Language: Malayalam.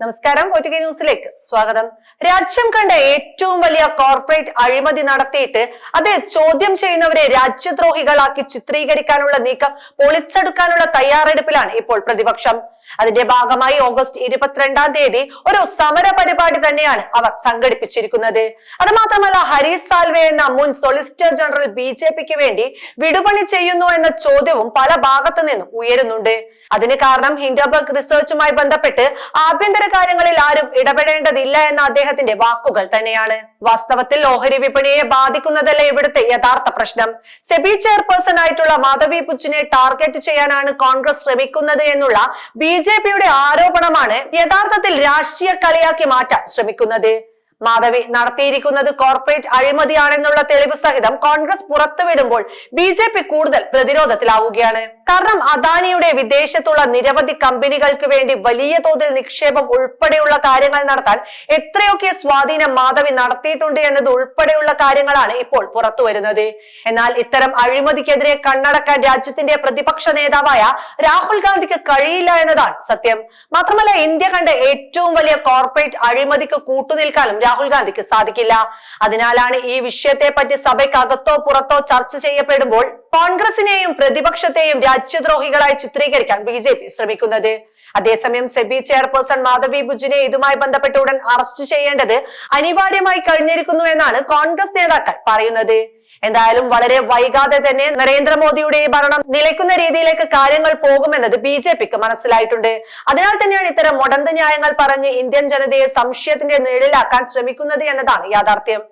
നമസ്കാരം. ഒറ്റുകെ ന്യൂസിലേക്ക് സ്വാഗതം. രാജ്യം കണ്ട ഏറ്റവും വലിയ കോർപ്പറേറ്റ് അഴിമതി നടത്തിയിട്ട് അത് ചോദ്യം ചെയ്യുന്നവരെ രാജ്യദ്രോഹികളാക്കി ചിത്രീകരിക്കാനുള്ള നീക്കം പൊളിച്ചെടുക്കാനുള്ള തയ്യാറെടുപ്പിലാണ് ഇപ്പോൾ പ്രതിപക്ഷം. അതിന്റെ ഭാഗമായി ഓഗസ്റ്റ് ഇരുപത്തിരണ്ടാം തീയതി ഒരു സമര പരിപാടി തന്നെയാണ് അവർ സംഘടിപ്പിച്ചിരിക്കുന്നത്. അത് മാത്രമല്ല ഹരീഷ് സാൽവെ എന്ന മുൻ സൊളിസിറ്റർ ജനറൽ ബി ജെ പിക്ക് വേണ്ടി വിടുപണി ചെയ്യുന്നു എന്ന ചോദ്യവും പല ഭാഗത്തു നിന്നും ഉയരുന്നുണ്ട്. അതിന് കാരണം ഹിൻഡബർഗ് റിസർച്ചുമായി ബന്ധപ്പെട്ട് ആഭ്യന്തര കാര്യങ്ങളിൽ ആരും ഇടപെടേണ്ടതില്ല എന്ന അദ്ദേഹത്തിന്റെ വാക്കുകൾ തന്നെയാണ്. വാസ്തവത്തിൽ ഓഹരി വിപണിയെ ബാധിക്കുന്നതല്ല ഇവിടുത്തെ യഥാർത്ഥ പ്രശ്നം. സെബി ചെയർപേഴ്സൺ ആയിട്ടുള്ള മാധവി പുച്ചിനെ ടാർഗറ്റ് ചെയ്യാനാണ് കോൺഗ്രസ് ശ്രമിക്കുന്നത് എന്നുള്ള ബി ആരോപണമാണ് യഥാർത്ഥത്തിൽ രാഷ്ട്രീയ കളിയാക്കി മാറ്റാൻ ശ്രമിക്കുന്നത്. മാധവി നടത്തിയിരിക്കുന്നത് കോർപ്പറേറ്റ് അഴിമതിയാണെന്നുള്ള തെളിവ് സഹിതം കോൺഗ്രസ് പുറത്തുവിടുമ്പോൾ ബി ജെ പി കൂടുതൽ പ്രതിരോധത്തിലാവുകയാണ്. കാരണം അദാനിയുടെ വിദേശത്തുള്ള നിരവധി കമ്പനികൾക്ക് വേണ്ടി വലിയ തോതിൽ നിക്ഷേപം ഉൾപ്പെടെയുള്ള കാര്യങ്ങൾ നടത്താൻ എത്രയൊക്കെ സ്വാധീനം മാധവി നടത്തിയിട്ടുണ്ട് എന്നത് ഉൾപ്പെടെയുള്ള കാര്യങ്ങളാണ് ഇപ്പോൾ പുറത്തു വരുന്നത് എന്നാൽ ഇത്തരം അഴിമതിക്കെതിരെ കണ്ണടക്കാൻ രാജ്യത്തിന്റെ പ്രതിപക്ഷ നേതാവായ രാഹുൽ ഗാന്ധിക്ക് കഴിയില്ല എന്നതാണ് സത്യം. മാത്രമല്ല ഇന്ത്യ കണ്ട ഏറ്റവും വലിയ കോർപ്പറേറ്റ് അഴിമതിക്ക് കൂട്ടുനിൽക്കാനും രാഹുൽ ഗാന്ധിക്ക് സാധിക്കില്ല. അതിനാലാണ് ഈ വിഷയത്തെ പറ്റി സഭയ്ക്കകത്തോ പുറത്തോ ചർച്ച ചെയ്യപ്പെടുമ്പോൾ കോൺഗ്രസിനെയും പ്രതിപക്ഷത്തെയും രാജ്യദ്രോഹികളായി ചിത്രീകരിക്കാൻ ബി ജെ പി ശ്രമിക്കുന്നത്. അതേസമയം സെബി ചെയർപേഴ്സൺ മാധവി ബുജിനെ ഇതുമായി ബന്ധപ്പെട്ട് ഉടൻ അറസ്റ്റ് ചെയ്യേണ്ടത് അനിവാര്യമായി കഴിഞ്ഞിരിക്കുന്നു എന്നാണ് കോൺഗ്രസ് നേതാക്കൾ പറയുന്നത്. എന്തായാലും വളരെ വൈകാതെ തന്നെ നരേന്ദ്രമോദിയുടെ ഭരണം നിലയ്ക്കുന്ന രീതിയിലേക്ക് കാര്യങ്ങൾ പോകുമെന്നത് ബി ജെ പിക്ക് മനസ്സിലായിട്ടുണ്ട്. അതിനാൽ തന്നെയാണ് ഇത്തരം മുടന്ത് ന്യായങ്ങൾ പറഞ്ഞ് ഇന്ത്യൻ ജനതയെ സംശയത്തിന്റെ നിഴലിലാക്കാൻ ശ്രമിക്കുന്നത് എന്നതാണ് യാഥാർത്ഥ്യം.